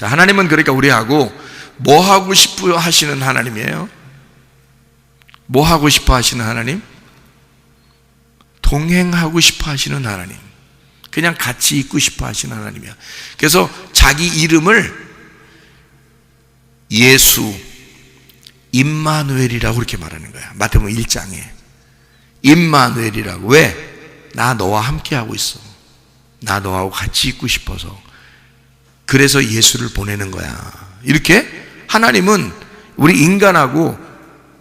자, 하나님은 그러니까 우리하고 뭐 하고 싶어 하시는 하나님이에요? 뭐 하고 싶어 하시는 하나님? 동행하고 싶어 하시는 하나님. 그냥 같이 있고 싶어 하시는 하나님이야. 그래서 자기 이름을 예수, 임마누엘이라고 그렇게 말하는 거야. 마태복음 1장에. 임마누엘이라고. 왜? 나 너와 함께 하고 있어. 나 너하고 같이 있고 싶어서. 그래서 예수를 보내는 거야. 이렇게 하나님은 우리 인간하고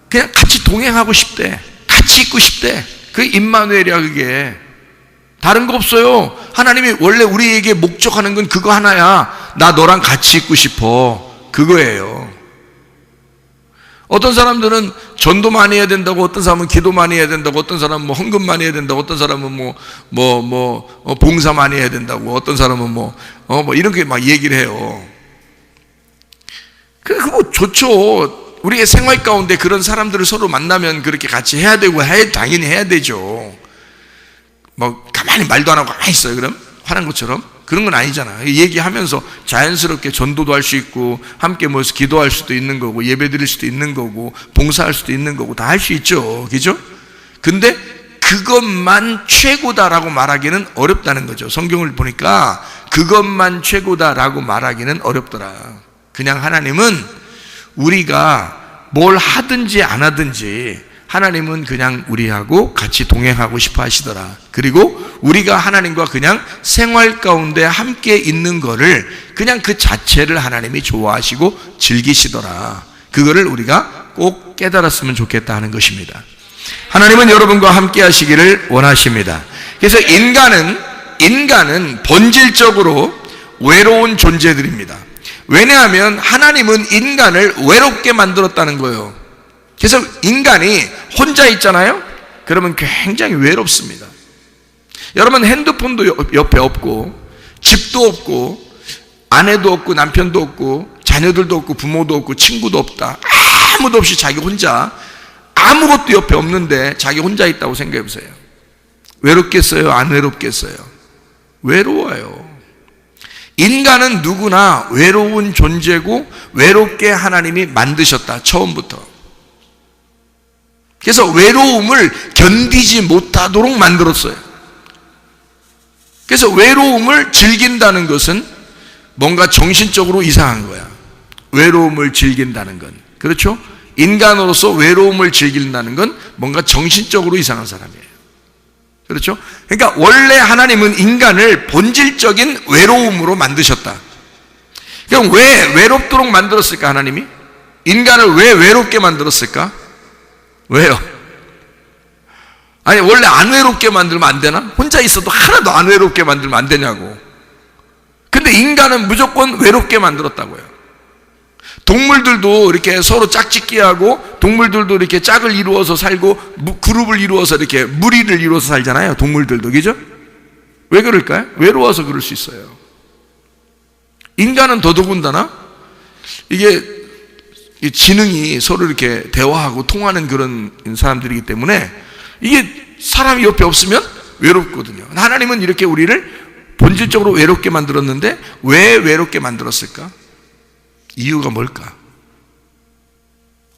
그냥 같이 동행하고 싶대. 같이 있고 싶대. 그 임마누엘이야 그게. 다른 거 없어요. 하나님이 원래 우리에게 목적하는 건 그거 하나야. 나 너랑 같이 있고 싶어. 그거예요. 어떤 사람들은 전도 많이 해야 된다고, 어떤 사람은 기도 많이 해야 된다고, 어떤 사람은 뭐 헌금 많이 해야 된다고, 어떤 사람은 뭐, 뭐, 뭐, 어, 봉사 많이 해야 된다고, 어떤 사람은 뭐, 어, 뭐, 이렇게 막 얘기를 해요. 그, 그거 좋죠. 우리의 생활 가운데 그런 사람들을 서로 만나면 그렇게 같이 해야 되고, 해, 당연히 해야 되죠. 뭐, 가만히 말도 안 하고 가만히 있어요, 그럼? 화난 것처럼? 그런 건 아니잖아. 얘기하면서 자연스럽게 전도도 할 수 있고, 함께 모여서 기도할 수도 있는 거고, 예배 드릴 수도 있는 거고, 봉사할 수도 있는 거고, 다 할 수 있죠. 그죠? 근데 그것만 최고다라고 말하기는 어렵다는 거죠. 성경을 보니까 그것만 최고다라고 말하기는 어렵더라. 그냥 하나님은 우리가 뭘 하든지 안 하든지 하나님은 그냥 우리하고 같이 동행하고 싶어 하시더라. 그리고 우리가 하나님과 그냥 생활 가운데 함께 있는 거를 그냥 그 자체를 하나님이 좋아하시고 즐기시더라. 그거를 우리가 꼭 깨달았으면 좋겠다 하는 것입니다. 하나님은 여러분과 함께 하시기를 원하십니다. 그래서 인간은, 인간은 본질적으로 외로운 존재들입니다. 왜냐하면 하나님은 인간을 외롭게 만들었다는 거예요. 그래서 인간이 혼자 있잖아요? 그러면 굉장히 외롭습니다. 여러분 핸드폰도 옆에 없고, 집도 없고, 아내도 없고, 남편도 없고, 자녀들도 없고, 부모도 없고, 친구도 없다. 아무도 없이 자기 혼자, 아무것도 옆에 없는데 자기 혼자 있다고 생각해 보세요. 외롭겠어요? 안 외롭겠어요? 외로워요. 인간은 누구나 외로운 존재고, 외롭게 하나님이 만드셨다. 처음부터. 그래서 외로움을 견디지 못하도록 만들었어요. 그래서 외로움을 즐긴다는 것은 뭔가 정신적으로 이상한 거야. 외로움을 즐긴다는 건. 그렇죠? 인간으로서 외로움을 즐긴다는 건 뭔가 정신적으로 이상한 사람이에요. 그렇죠? 그러니까 원래 하나님은 인간을 본질적인 외로움으로 만드셨다. 그럼 왜 외롭도록 만들었을까, 하나님이? 인간을 왜 외롭게 만들었을까? 왜요? 아니, 원래 안 외롭게 만들면 안 되나? 혼자 있어도 하나도 안 외롭게 만들면 안 되냐고. 근데 인간은 무조건 외롭게 만들었다고요. 동물들도 이렇게 서로 짝짓기 하고, 동물들도 이렇게 짝을 이루어서 살고, 그룹을 이루어서 이렇게 무리를 이루어서 살잖아요. 동물들도. 그죠? 왜 그럴까요? 외로워서 그럴 수 있어요. 인간은 더더군다나, 이게 지능이 서로 이렇게 대화하고 통하는 그런 사람들이기 때문에 이게 사람이 옆에 없으면 외롭거든요. 하나님은 이렇게 우리를 본질적으로 외롭게 만들었는데 왜 외롭게 만들었을까? 이유가 뭘까?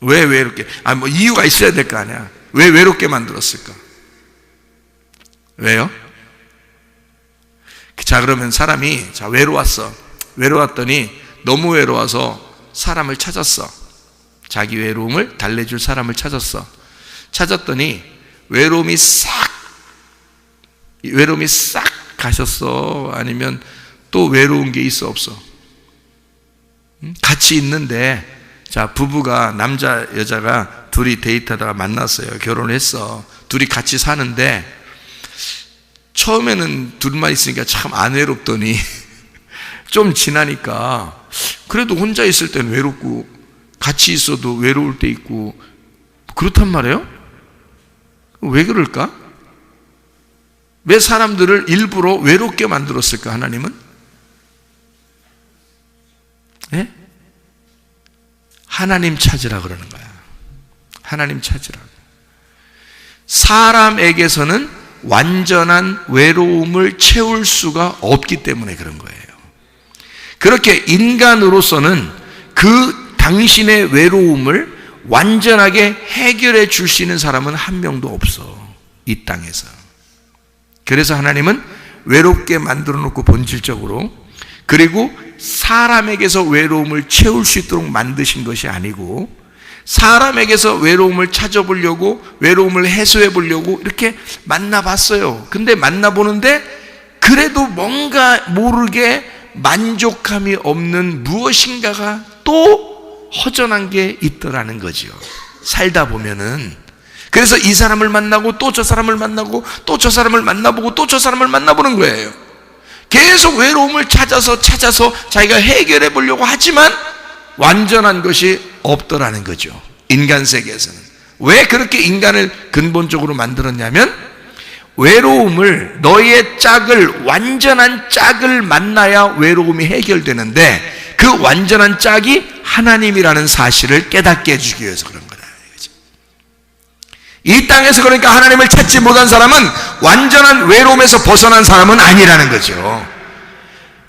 왜 외롭게? 아, 뭐 이유가 있어야 될 거 아니야. 왜 외롭게 만들었을까? 왜요? 자, 그러면 사람이, 자, 외로웠어. 외로웠더니 너무 외로워서 사람을 찾았어. 자기 외로움을 달래줄 사람을 찾았어. 찾았더니 외로움이 싹 외로움이 싹 가셨어. 아니면 또 외로운 게 있어 없어. 같이 있는데 자 부부가 남자 여자가 둘이 데이트하다가 만났어요. 결혼했어. 둘이 같이 사는데 처음에는 둘만 있으니까 참 안 외롭더니 좀 지나니까 그래도 혼자 있을 때는 외롭고 같이 있어도 외로울 때 있고 그렇단 말이에요? 왜 그럴까? 왜 사람들을 일부러 외롭게 만들었을까, 하나님은? 네? 하나님 찾으라 그러는 거야. 하나님 찾으라. 사람에게서는 완전한 외로움을 채울 수가 없기 때문에 그런 거예요. 그렇게 인간으로서는 그 당신의 외로움을 완전하게 해결해 줄 수 있는 사람은 한 명도 없어. 이 땅에서. 그래서 하나님은 외롭게 만들어 놓고 본질적으로 그리고 사람에게서 외로움을 채울 수 있도록 만드신 것이 아니고 사람에게서 외로움을 찾아보려고 외로움을 해소해 보려고 이렇게 만나봤어요. 근데 만나보는데 그래도 뭔가 모르게 만족함이 없는 무엇인가가 또 허전한 게 있더라는 거죠. 살다 보면은 그래서 이 사람을 만나고 또 저 사람을 만나고 또 저 사람을 만나보고 또 저 사람을 만나보는 거예요. 계속 외로움을 찾아서 찾아서 자기가 해결해 보려고 하지만 완전한 것이 없더라는 거죠. 인간 세계에서는. 왜 그렇게 인간을 근본적으로 만들었냐면 외로움을 너의 짝을 완전한 짝을 만나야 외로움이 해결되는데 그 완전한 짝이 하나님이라는 사실을 깨닫게 해주기 위해서 그런 거다. 이 땅에서 그러니까 하나님을 찾지 못한 사람은 완전한 외로움에서 벗어난 사람은 아니라는 거죠.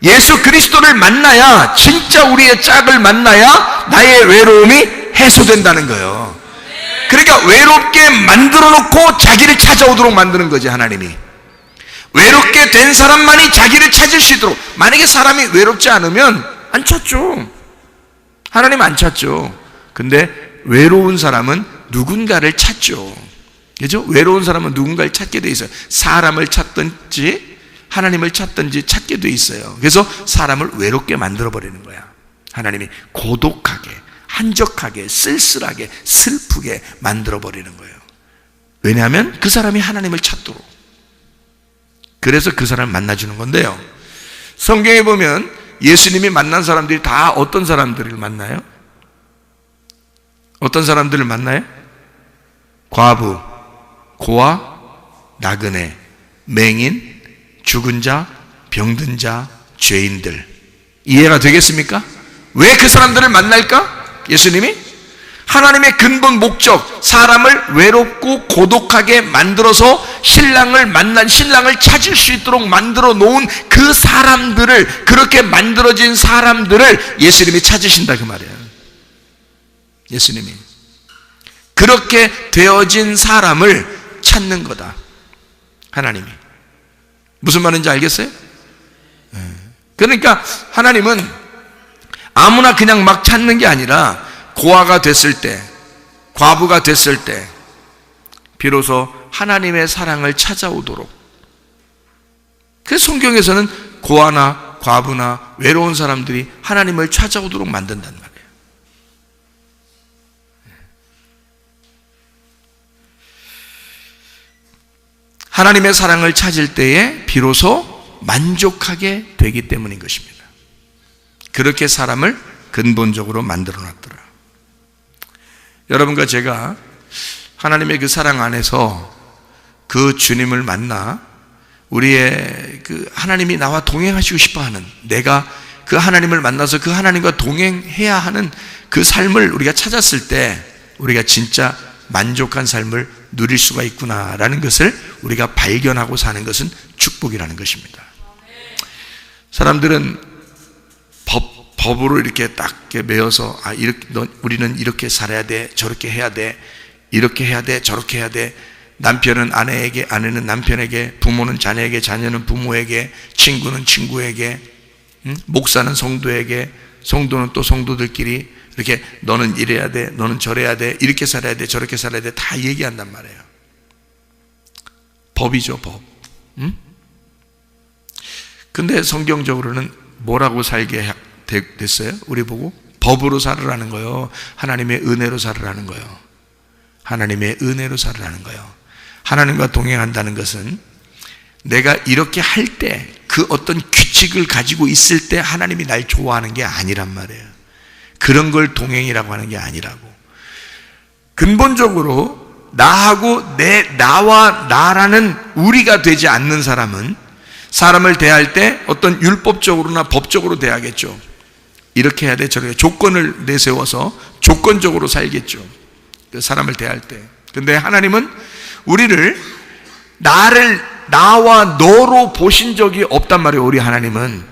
예수 그리스도를 만나야 진짜 우리의 짝을 만나야 나의 외로움이 해소된다는 거예요. 그러니까 외롭게 만들어 놓고 자기를 찾아오도록 만드는 거지 하나님이. 외롭게 된 사람만이 자기를 찾을 수 있도록 만약에 사람이 외롭지 않으면 안 찾죠. 하나님 안 찾죠. 근데 외로운 사람은 누군가를 찾죠. 그죠? 외로운 사람은 누군가를 찾게 돼 있어요. 사람을 찾든지 하나님을 찾든지 찾게 돼 있어요. 그래서 사람을 외롭게 만들어 버리는 거야. 하나님이 고독하게, 한적하게, 쓸쓸하게, 슬프게 만들어 버리는 거예요. 왜냐하면 그 사람이 하나님을 찾도록. 그래서 그 사람을 만나주는 건데요. 성경에 보면 예수님이 만난 사람들이 다 어떤 사람들을 만나요? 어떤 사람들을 만나요? 과부, 고아, 나그네, 맹인, 죽은 자, 병든 자, 죄인들. 이해가 되겠습니까? 왜 그 사람들을 만날까? 예수님이? 하나님의 근본 목적, 사람을 외롭고 고독하게 만들어서 신랑을 만난, 신랑을 찾을 수 있도록 만들어 놓은 그 사람들을, 그렇게 만들어진 사람들을 예수님이 찾으신다, 그 말이에요. 예수님이. 그렇게 되어진 사람을 찾는 거다. 하나님이. 무슨 말인지 알겠어요? 네. 그러니까 하나님은 아무나 그냥 막 찾는 게 아니라 고아가 됐을 때, 과부가 됐을 때, 비로소 하나님의 사랑을 찾아오도록. 그 성경에서는 고아나 과부나 외로운 사람들이 하나님을 찾아오도록 만든단 말이에요. 하나님의 사랑을 찾을 때에 비로소 만족하게 되기 때문인 것입니다. 그렇게 사람을 근본적으로 만들어 놨더라. 여러분과 제가 하나님의 그 사랑 안에서 그 주님을 만나 우리의 그 하나님이 나와 동행하시고 싶어 하는 내가 그 하나님을 만나서 그 하나님과 동행해야 하는 그 삶을 우리가 찾았을 때 우리가 진짜 만족한 삶을 누릴 수가 있구나라는 것을 우리가 발견하고 사는 것은 축복이라는 것입니다. 사람들은 법, 법으로 이렇게 딱 매어서, 아, 이렇게, 우리는 이렇게 살아야 돼, 저렇게 해야 돼, 이렇게 해야 돼, 저렇게 해야 돼. 남편은 아내에게, 아내는 남편에게, 부모는 자녀에게, 자녀는 부모에게, 친구는 친구에게, 응? 목사는 성도에게, 성도는 또 성도들끼리 이렇게 너는 이래야 돼, 너는 저래야 돼, 이렇게 살아야 돼, 저렇게 살아야 돼, 다 얘기한단 말이에요. 법이죠, 법. 응? 근데 성경적으로는 뭐라고 살게 됐어요? 우리 보고? 법으로 살으라는 거요. 하나님의 은혜로 살으라는 거요. 하나님의 은혜로 살으라는 거요. 하나님과 동행한다는 것은 내가 이렇게 할 때 그 어떤 규칙을 가지고 있을 때 하나님이 날 좋아하는 게 아니란 말이에요. 그런 걸 동행이라고 하는 게 아니라고. 근본적으로 나하고 내 나와 나라는 우리가 되지 않는 사람은 사람을 대할 때 어떤 율법적으로나 법적으로 대하겠죠. 이렇게 해야 돼, 저렇게 조건을 내세워서 조건적으로 살겠죠. 그 사람을 대할 때. 근데 하나님은 우리를 나를 나와 너로 보신 적이 없단 말이에요. 우리 하나님은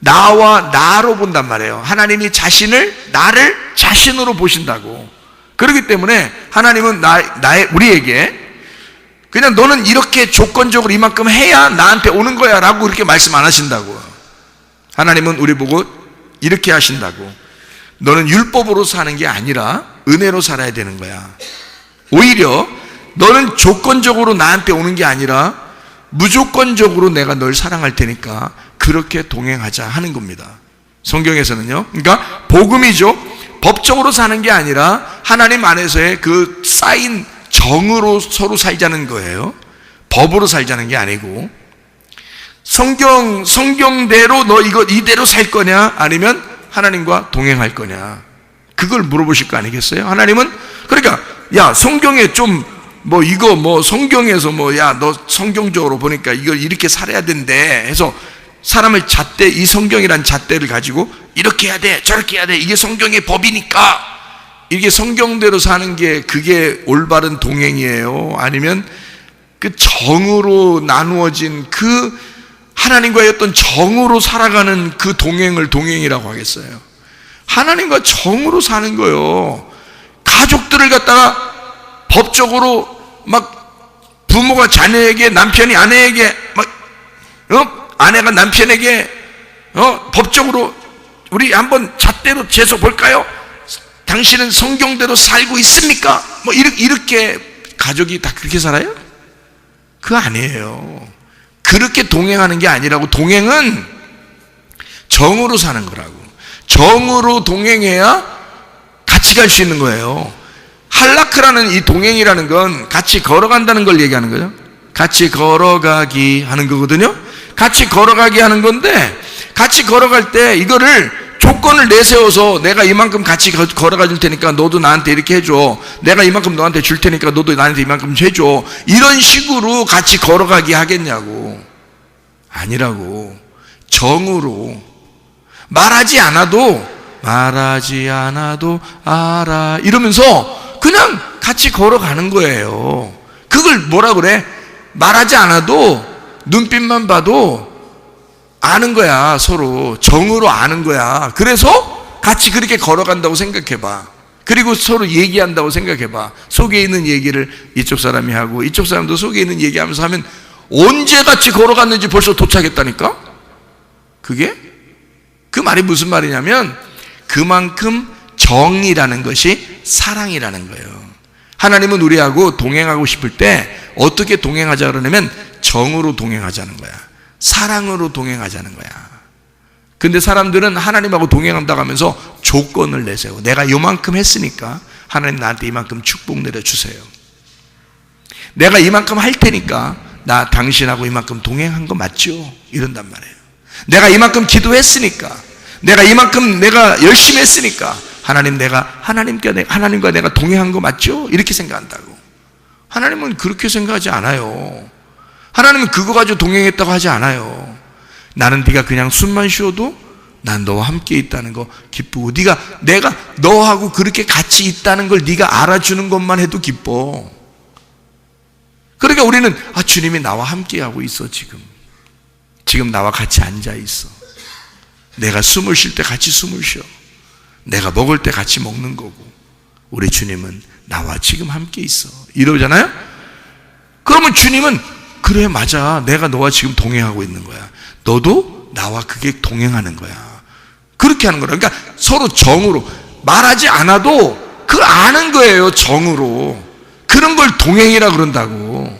나와 나로 본단 말이에요. 하나님이 자신을 나를 자신으로 보신다고. 그렇기 때문에 하나님은 나, 나의 우리에게 그냥 너는 이렇게 조건적으로 이만큼 해야 나한테 오는 거야 라고 그렇게 말씀 안 하신다고. 하나님은 우리 보고 이렇게 하신다고. 너는 율법으로 사는 게 아니라 은혜로 살아야 되는 거야. 오히려 너는 조건적으로 나한테 오는 게 아니라 무조건적으로 내가 널 사랑할 테니까 그렇게 동행하자 하는 겁니다. 성경에서는요. 그러니까 복음이죠. 법적으로 사는 게 아니라 하나님 안에서의 그 쌓인 정으로 서로 살자는 거예요. 법으로 살자는 게 아니고 성경 성경대로 너 이거 이대로 살 거냐 아니면 하나님과 동행할 거냐 그걸 물어보실 거 아니겠어요? 하나님은 그러니까 야 성경에 좀 뭐 이거 뭐 성경에서 뭐 야 너 성경적으로 보니까 이걸 이렇게 살아야 된대 해서 사람을 잣대 이 성경이란 잣대를 가지고 이렇게 해야 돼 저렇게 해야 돼 이게 성경의 법이니까. 이게 성경대로 사는 게 그게 올바른 동행이에요. 아니면 그 정으로 나누어진 그 하나님과의 어떤 정으로 살아가는 그 동행을 동행이라고 하겠어요. 하나님과 정으로 사는 거요. 가족들을 갖다가 법적으로 막 부모가 자녀에게 남편이 아내에게 막 어? 아내가 남편에게 어? 법적으로 우리 한번 잣대로 재서 볼까요? 당신은 성경대로 살고 있습니까? 뭐 이렇게, 이렇게 가족이 다 그렇게 살아요? 그거 아니에요. 그렇게 동행하는 게 아니라고 동행은 정으로 사는 거라고. 정으로 동행해야 같이 갈 수 있는 거예요. 할라크라는 이 동행이라는 건 같이 걸어간다는 걸 얘기하는 거죠. 같이 걸어가기 하는 거거든요. 같이 걸어가기 하는 건데 같이 걸어갈 때 이거를 조건을 내세워서 내가 이만큼 같이 걸어가 줄 테니까 너도 나한테 이렇게 해줘. 내가 이만큼 너한테 줄 테니까 너도 나한테 이만큼 해줘. 이런 식으로 같이 걸어가기 하겠냐고. 아니라고. 정으로. 말하지 않아도, 말하지 않아도 알아. 이러면서 그냥 같이 걸어가는 거예요. 그걸 뭐라 그래? 말하지 않아도 눈빛만 봐도 아는 거야, 서로. 정으로 아는 거야. 그래서 같이 그렇게 걸어간다고 생각해 봐. 그리고 서로 얘기한다고 생각해 봐. 속에 있는 얘기를 이쪽 사람이 하고 이쪽 사람도 속에 있는 얘기하면서 하면 언제 같이 걸어갔는지 벌써 도착했다니까? 그게? 그 말이 무슨 말이냐면 그만큼 정이라는 것이 사랑이라는 거예요. 하나님은 우리하고 동행하고 싶을 때 어떻게 동행하자 그러냐면 정으로 동행하자는 거야. 사랑으로 동행하자는 거야. 근데 사람들은 하나님하고 동행한다고 하면서 조건을 내세요. 내가 요만큼 했으니까 하나님 나한테 이만큼 축복 내려주세요. 내가 이만큼 할 테니까 나 당신하고 이만큼 동행한 거 맞죠? 이런단 말이에요. 내가 이만큼 기도했으니까 내가 이만큼 내가 열심히 했으니까 하나님 내가 하나님과 내, 하나님과 내가 동행한 거 맞죠? 이렇게 생각한다고. 하나님은 그렇게 생각하지 않아요. 하나님은 그거 가지고 동행했다고 하지 않아요. 나는 네가 그냥 숨만 쉬어도 난 너와 함께 있다는 거 기쁘고 네가 내가 너하고 그렇게 같이 있다는 걸 네가 알아주는 것만 해도 기뻐. 그러니까 우리는 아 주님이 나와 함께 하고 있어 지금. 지금 나와 같이 앉아 있어. 내가 숨을 쉴 때 같이 숨을 쉬어. 내가 먹을 때 같이 먹는 거고. 우리 주님은 나와 지금 함께 있어. 이러잖아요? 그러면 주님은 그래 맞아. 내가 너와 지금 동행하고 있는 거야. 너도 나와 그게 동행하는 거야. 그렇게 하는 거라 그러니까 서로 정으로. 말하지 않아도 그 아는 거예요 정으로. 그런 걸 동행이라 그런다고.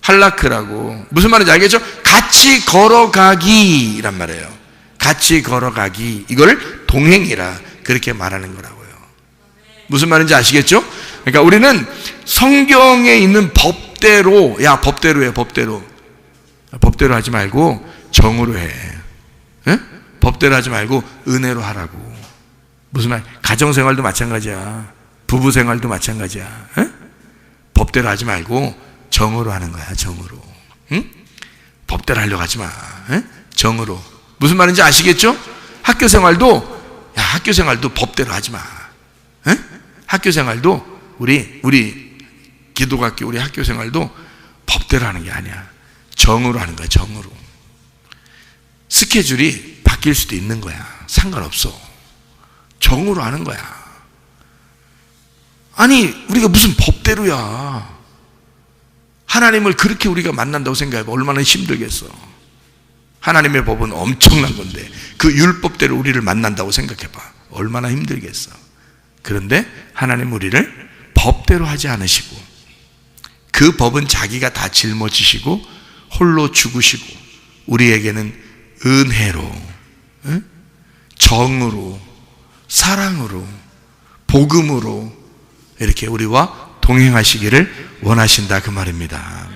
할라크라고. 무슨 말인지 알겠죠? 같이 걸어가기란 말이에요. 같이 걸어가기. 이걸 동행이라 그렇게 말하는 거라고요 무슨 말인지 아시겠죠? 그러니까 우리는 성경에 있는 법대로 야 법대로 해 법대로 법대로 하지 말고 정으로 해 에? 법대로 하지 말고 은혜로 하라고 무슨 말 가정 생활도 마찬가지야 부부 생활도 마찬가지야 에? 법대로 하지 말고 정으로 하는 거야 정으로 응? 법대로 하려고 하지 마 에? 정으로 무슨 말인지 아시겠죠? 학교 생활도 야 학교 생활도 법대로 하지 마 에? 학교 생활도 우리 우리 기도학교 우리 학교 생활도 법대로 하는 게 아니야. 정으로 하는 거야. 정으로. 스케줄이 바뀔 수도 있는 거야. 상관없어. 정으로 하는 거야. 아니, 우리가 무슨 법대로야. 하나님을 그렇게 우리가 만난다고 생각해봐. 얼마나 힘들겠어. 하나님의 법은 엄청난 건데, 그 율법대로 우리를 만난다고 생각해 봐. 얼마나 힘들겠어. 그런데 하나님 우리를 법대로 하지 않으시고, 그 법은 자기가 다 짊어지시고, 홀로 죽으시고, 우리에게는 은혜로, 응? 정으로, 사랑으로, 복음으로, 이렇게 우리와 동행하시기를 원하신다 그 말입니다.